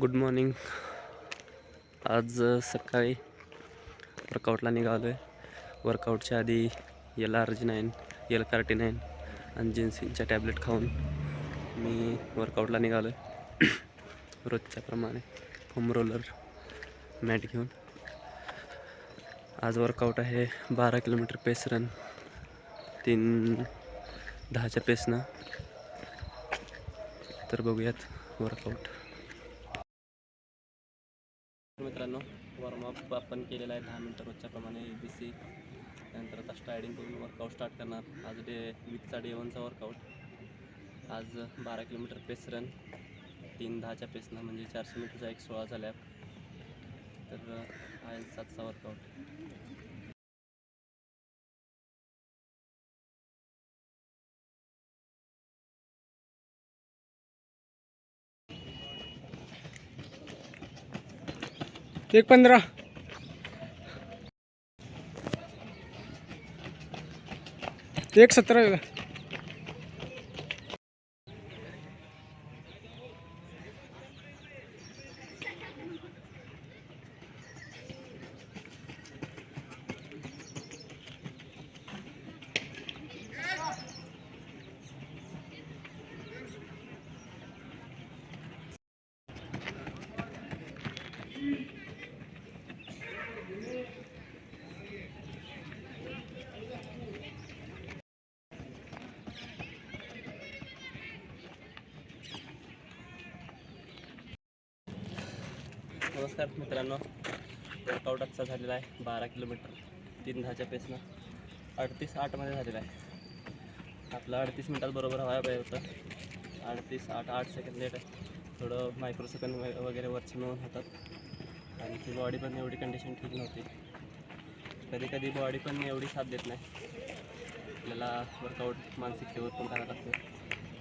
Good morning. आज सकाळी वर्कआउटला निघालो आहे वर्कआउटच्या आधी L arginine L carnitine आणि जिन्सिनच्या टॅबलेट खाऊन मी वर्कआउटला निघालो आहे रोजच्याप्रमाणे होम रोलर मॅट घेऊन. आज वर्कआउट आहे बारा किलोमीटर पेस रन तीन दहाच्या पेसनं तर बघूयात वर्कआउट मित्रांनो वॉर्मअप आपण केलेला आहे दहा मिनटं रोजच्याप्रमाणे ए बी सी त्यानंतर आता स्टायडिंग करून वर्कआउट स्टार्ट करणार. आज डे वीकचा डे वनचा वर्कआउट आज बारा किलोमीटर पेस रन तीन दहाच्या पेसनं म्हणजे चारशे मीटरचा एक सोळा झाल्या तर आहे सातचा वर्कआउट एक पंधरा एक सतरा नमस्कार मित्रांनो. वर्कआउट आजचा झालेला आहे. बारा किलोमीटर. तीन दहाच्या पेसनं अडतीस आठमध्ये झालेला आहे. आपलं अडतीस मिनटात बरोबर व्हायला पाहिजे होतं अडतीस आठ आठ सेकंड लेट आहे. थोडं मायक्रो सेकंड व- वगैरे वरचे मिळून होतात. आणि ती बॉडी पण एवढी कंडिशन ठीक नव्हती. कधी कधी बॉडी पण एवढी साथ देत नाही. आपल्याला वर्कआउट मानसिक मानसिकतेवर पण करायला लागते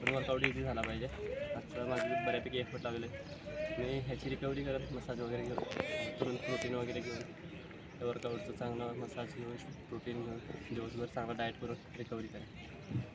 पण वर्कआउट इझी झाला पाहिजे. आजचा माझी बऱ्यापैकी एफर्ट लागले. मी ह्याची रिकव्हरी करत मसाज वगैरे घेऊन तुरंत प्रोटीन वगैरे घेऊन वर्कआउटचं चांगलं मसाज घेऊन प्रोटीन घेऊन दिवसभर चांगला डाएट करून रिकव्हरी करेन.